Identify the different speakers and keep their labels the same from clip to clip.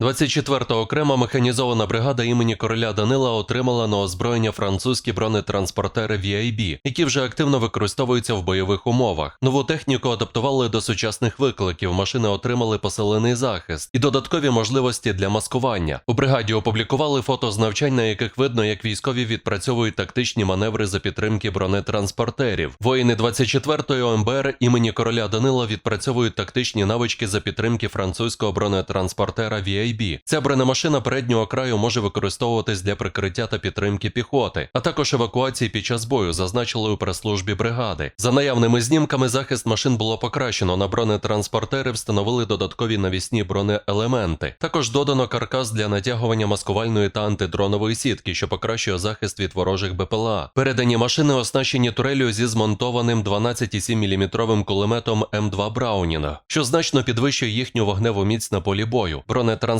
Speaker 1: 24-та окрема механізована бригада імені короля Данила отримала на озброєння французькі бронетранспортери VIB, які вже активно використовуються в бойових умовах. Нову техніку адаптували до сучасних викликів. Машини отримали посилений захист і додаткові можливості для маскування. У бригаді опублікували фото з навчань, на яких видно, як військові відпрацьовують тактичні маневри за підтримки бронетранспортерів. Воїни 24-ї ОМБР імені короля Данила відпрацьовують тактичні навички за підтримки французького бронетранспортера VIB. Ця бронемашина переднього краю може використовуватись для прикриття та підтримки піхоти, а також евакуації під час бою, зазначили у прес-службі бригади. За наявними знімками захист машин було покращено. На бронетранспортери встановили додаткові навісні бронеелементи. Також додано каркас для натягування маскувальної та антидронової сітки, що покращує захист від ворожих БПЛА. Передані машини оснащені турелью зі змонтованим 12,7 мм кулеметом М2 Браунінга, що значно підвищує їхню вогневу міць на полі бою.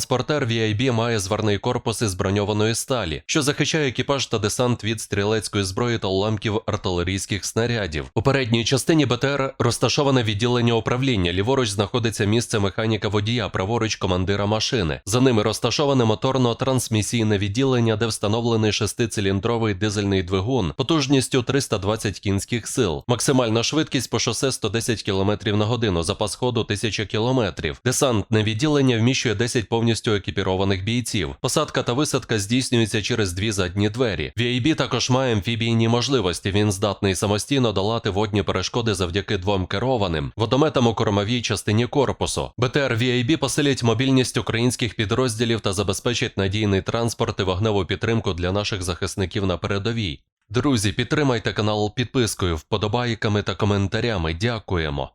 Speaker 1: Бронетранспортер VIB має зварний корпус із броньованої сталі, що захищає екіпаж та десант від стрілецької зброї та уламків артилерійських снарядів. У передній частині БТР розташоване відділення управління. Ліворуч знаходиться місце механіка водія, праворуч командира машини. За ними розташоване моторно-трансмісійне відділення, де встановлений шестициліндровий дизельний двигун потужністю 320 кінських сил. Максимальна швидкість по шосе 110 км на годину, запас ходу 1000 км. Десантне відділення вміщує 10 повністю екіпірованих бійців. Посадка та висадка здійснюється через дві задні двері. VAB також має амфібійні можливості. Він здатний самостійно долати водні перешкоди завдяки двом керованим водометам у кормовій частині корпусу. БТР VAB посилять мобільність українських підрозділів та забезпечить надійний транспорт і вогневу підтримку для наших захисників на передовій. Друзі, підтримайте канал підпискою, вподобайками та коментарями. Дякуємо.